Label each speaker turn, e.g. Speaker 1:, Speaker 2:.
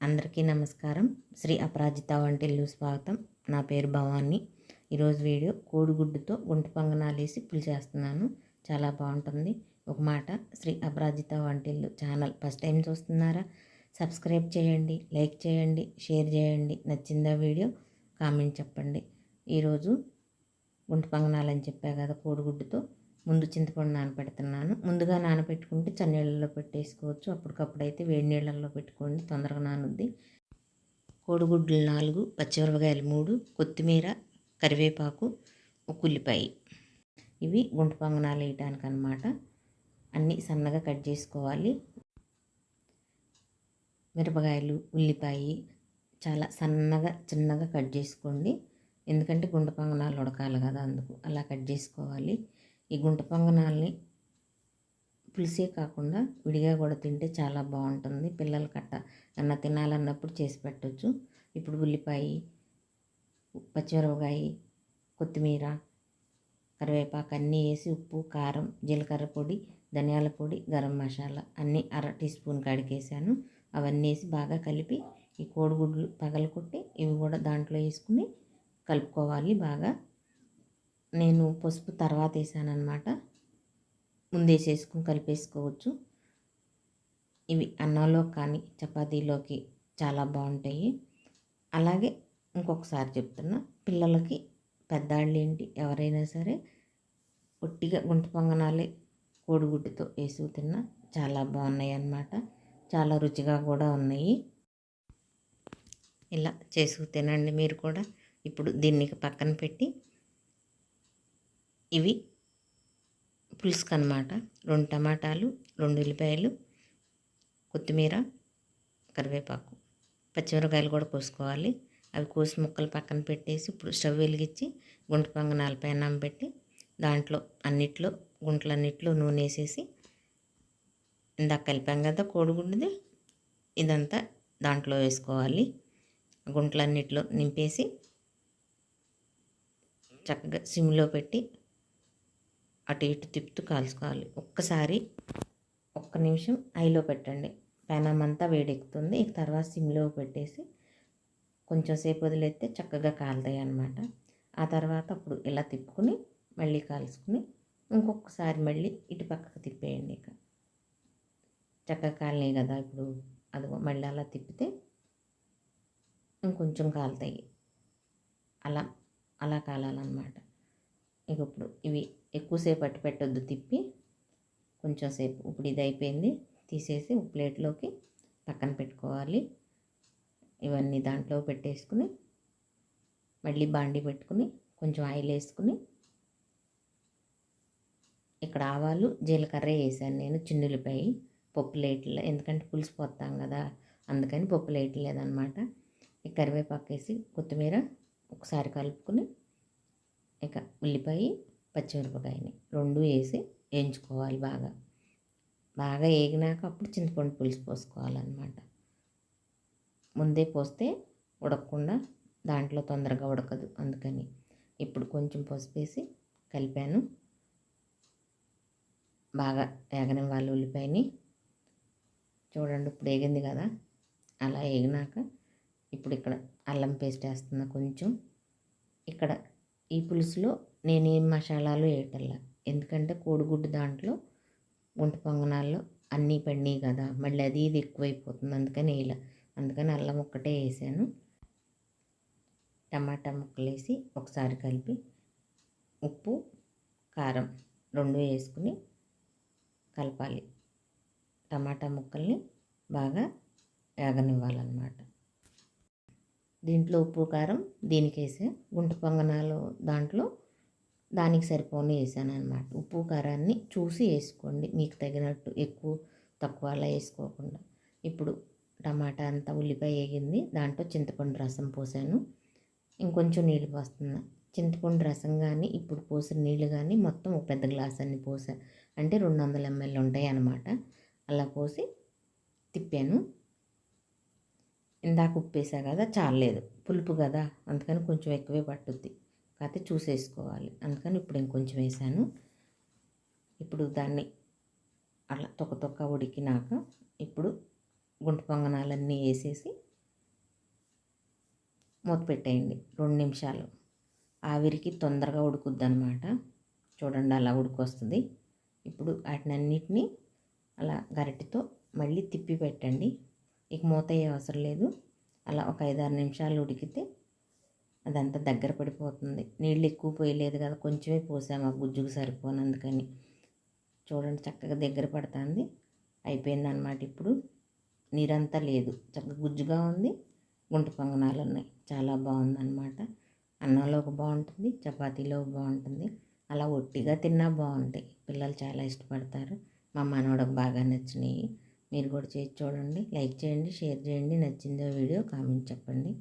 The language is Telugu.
Speaker 1: అందరికీ నమస్కారం. శ్రీ అపరాజిత వంటిల్లు స్వాగతం. నా పేరు భవాని. ఈరోజు వీడియో కోడిగుడ్డుతో గుంట పొంగనాలు వేసి చేస్తున్నాను. చాలా బాగుంటుంది. ఒక మాట Shri Aparajita Vantillu channel first time చూస్తున్నారా? సబ్స్క్రైబ్ చేయండి లైక్ చేయండి షేర్ చేయండి. నచ్చిందా వీడియో కామెంట్ చెప్పండి. ఈరోజు గుంట పొంగనాలు అని చెప్పా కదా కోడిగుడ్డుతో. ముందు చింతపండు నానబెడుతున్నాను. ముందుగా నానబెట్టుకుంటే చన్నీళ్ళలో పెట్టేసుకోవచ్చు. అప్పటికప్పుడు అయితే వేడి నీళ్ళల్లో పెట్టుకోండి. తొందరగా నానుద్ది. కోడిగుడ్లు నాలుగు పచ్చిమిరపకాయలు మూడు కొత్తిమీర కరివేపాకు ఒక ఉల్లిపాయ. ఇవి గుంట పొంగనాలు వేయటానికి అనమాట అన్నీ సన్నగా కట్ చేసుకోవాలి. మిరపకాయలు ఉల్లిపాయ చాలా సన్నగా చిన్నగా కట్ చేసుకోండి. ఎందుకంటే గుండె పొంగనాలు ఉడకాలి కదా అందుకు. అలా కట్ చేసుకోవాలి. ఈ గుంట పొంగనాల్ని పులిసే కాకుండా విడిగా కూడా తింటే చాలా బాగుంటుంది. పిల్లలు కట్ట అన్న తినాలన్నప్పుడు చేసి పెట్టవచ్చు ఇప్పుడు ఉల్లిపాయ పచ్చిమిరపకాయ కొత్తిమీర కరివేపాకు అన్నీ వేసి ఉప్పు కారం జీలకర్ర పొడి ధనియాల పొడి గరం మసాలా అన్నీ అర టీ స్పూన్ కడిగేసాను. అవన్నీ వేసి బాగా కలిపి ఈ కోడిగుడ్లు పగలకొట్టి ఇవి కూడా దాంట్లో వేసుకుని కలుపుకోవాలి బాగా. నేను పసుపు తర్వాత వేసాను అనమాట ముందేసేసుకుని కలిపేసుకోవచ్చు. ఇవి అన్నంలో కానీ చపాతీలోకి చాలా బాగుంటాయి. అలాగే ఇంకొకసారి చెప్తున్నా పిల్లలకి పెద్దాళ్ళు ఏంటి ఎవరైనా సరే ఒట్టిగా గుంట పొంగనాలే కోడిగుడ్డుతో వేసి తిన్నా చాలా బాగున్నాయి అన్నమాట చాలా రుచిగా కూడా ఉన్నాయి. ఇలా చేసుకు తినండి మీరు కూడా. ఇప్పుడు దీన్ని పక్కన పెట్టి ఇవి పులుసుకు అనమాట రెండు టమాటాలు రెండు ఉల్లిపాయలు కొత్తిమీర కరివేపాకు. పచ్చిమిరకాయలు కూడా కోసుకోవాలి. అవి కోసి ముక్కలు పక్కన పెట్టేసి ఇప్పుడు స్టవ్ వెలిగించి గుంట పొంగనాల పైన పెట్టి దాంట్లో అన్నిట్లో గుంటలన్నిట్లో నూనె వేసేసి ఇందాక కలిపాం కదా కోడిగుడ్డుది ఇదంతా దాంట్లో వేసుకోవాలి. గుంటలన్నిట్లో నింపేసి చక్కగా సిమ్లో పెట్టి అటు ఇటు తిప్పుతూ కాల్చుకోవాలి. ఒక్కసారి ఒక్క నిమిషం ఐలో పెట్టండి. పెనం అంతా వేడెక్కుతుంది. ఇక తర్వాత సిమ్లో పెట్టేసి కొంచెం సేపు వదిలేస్తే చక్కగా కాలుతాయి అన్నమాట. ఆ తర్వాత అప్పుడు ఇలా తిప్పుకుని మళ్ళీ కాల్చుకుని ఇంకొకసారి మళ్ళీ ఇటు పక్కకు తిప్పేయండి ఇక. చక్కగా కాలినాయి కదా ఇప్పుడు. అది మళ్ళీ అలా తిప్పితే ఇంకొంచెం కాలుతాయి. అలా అలా కాలాలన్నమాట. ఇక ఇప్పుడు ఇవి ఎక్కువసేపు అట్టు పెట్టొద్దు తిప్పి కొంచెం సేపు ఇప్పుడు ఇది అయిపోయింది. తీసేసి ప్లేట్లోకి పక్కన పెట్టుకోవాలి. ఇవన్నీ దాంట్లో పెట్టేసుకుని మళ్ళీ బాండి పెట్టుకుని కొంచెం ఆయిల్ వేసుకుని ఇక్కడ ఆవాలు జీలకర్ర వేసాను నేను చిన్నులపై పప్పు లేట్లు ఎందుకంటే పులుసు పోతాం కదా అందుకని పప్పు లేట్లు లేదనమాట. ఈ కరివేపాకు వేసి కొత్తిమీర ఒకసారి కలుపుకుని ఇక ఉల్లిపాయ పచ్చిమిరపకాయని రెండు వేసి వేయించుకోవాలి బాగా. బాగా వేగినాక అప్పుడు చింతపండు పులుసు పోసుకోవాలన్నమాట. ముందే పోస్తే ఉడకకుండా దాంట్లో తొందరగా ఉడకదు అందుకని. ఇప్పుడు కొంచెం పసుపు వేసి కలిపాను. బాగా వేగనివ్వాలి ఉల్లిపాయని. చూడండి ఇప్పుడు వేగింది కదా. అలా వేగినాక ఇప్పుడు ఇక్కడ అల్లం పేస్ట్ వేస్తున్నా కొంచెం. ఇక్కడ ఈ పులుసులో నేను ఏం మసాలాలు వేయటల్లా ఎందుకంటే కోడిగుడ్డు దాంట్లో గుంట పొంగనాల్లో అన్నీ పడినాయి కదా. మళ్ళీ అది ఇది ఎక్కువైపోతుంది. అందుకని వేయలే. అందుకని అల్లం ఒక్కటే వేసాను. టమాటా ముక్కలు వేసి ఒకసారి కలిపి ఉప్పు కారం రెండు వేసుకుని కలపాలి. టమాటా ముక్కల్ని బాగా వేగనివ్వాలన్నమాట. దీంట్లో ఉప్పు కారం దీనికి వేసే. గుంట పొంగనాలు దాంట్లో దానికి సరిపోని వేసాను అనమాట ఉప్పు కారాన్ని చూసి వేసుకోండి. మీకు తగినట్టు ఎక్కువ తక్కువ అలా వేసుకోకుండా. ఇప్పుడు టమాటా అంతా ఉల్లిపాయ వేగింది. దాంట్లో చింతపండు రసం పోసాను. ఇంకొంచెం నీళ్ళు పోస్తున్నా. చింతపండు రసం కానీ ఇప్పుడు పోసిన నీళ్ళు కానీ మొత్తం ఒక పెద్ద గ్లాస్ అన్ని పోసా. అంటే రెండు వందల ఎంఎల్ ఉంటాయి అన్నమాట అలా పోసి తిప్పాను. ఇందాక ఉప్పేసా కదా చాలేదు పులుపు కదా అందుకని కొంచెం ఎక్కువే పట్టుద్ది. కాకపోతే చూసేసుకోవాలి. అందుకని ఇప్పుడు ఇంకొంచెం వేసాను. ఇప్పుడు దాన్ని అలా తొక్క తొక్క ఉడికినాక ఇప్పుడు గుంట పొంగనాలన్నీ వేసేసి మూత పెట్టేయండి. రెండు నిమిషాలు. ఆవిరికి తొందరగా ఉడుకుద్ది అనమాట చూడండి అలా ఉడికొస్తుంది. ఇప్పుడు వాటినన్నిటినీ అలా గరిటెతో మళ్ళీ తిప్పి పెట్టండి. ఇక మూత అయ్యే అవసరం లేదు. అలా ఒక ఐదారు నిమిషాలు ఉడికితే అదంతా దగ్గర పడిపోతుంది. నీళ్ళు ఎక్కువ పోయలేదు కదా కొంచెమే పోసాము ఆ గుజ్జుకు సరిపోనందుకని చూడండి చక్కగా దగ్గర పడుతుంది. అయిపోయింది అనమాట ఇప్పుడు. నీరంతా లేదు. చక్కగా గుజ్జుగా ఉంది. గుంట పొంగనాలు ఉన్నాయి. చాలా బాగుందన్నమాట. అన్నంలో బాగుంటుంది చపాతీలో బాగుంటుంది. అలా ఒట్టిగా తిన్నా బాగుంటాయి. పిల్లలు చాలా ఇష్టపడతారు. మా మనవడకు బాగా నచ్చినాయి మీరు కూడా చేసి చూడండి. లైక్ చేయండి షేర్ చేయండి. నచ్చిందో వీడియో కామెంట్ చెప్పండి.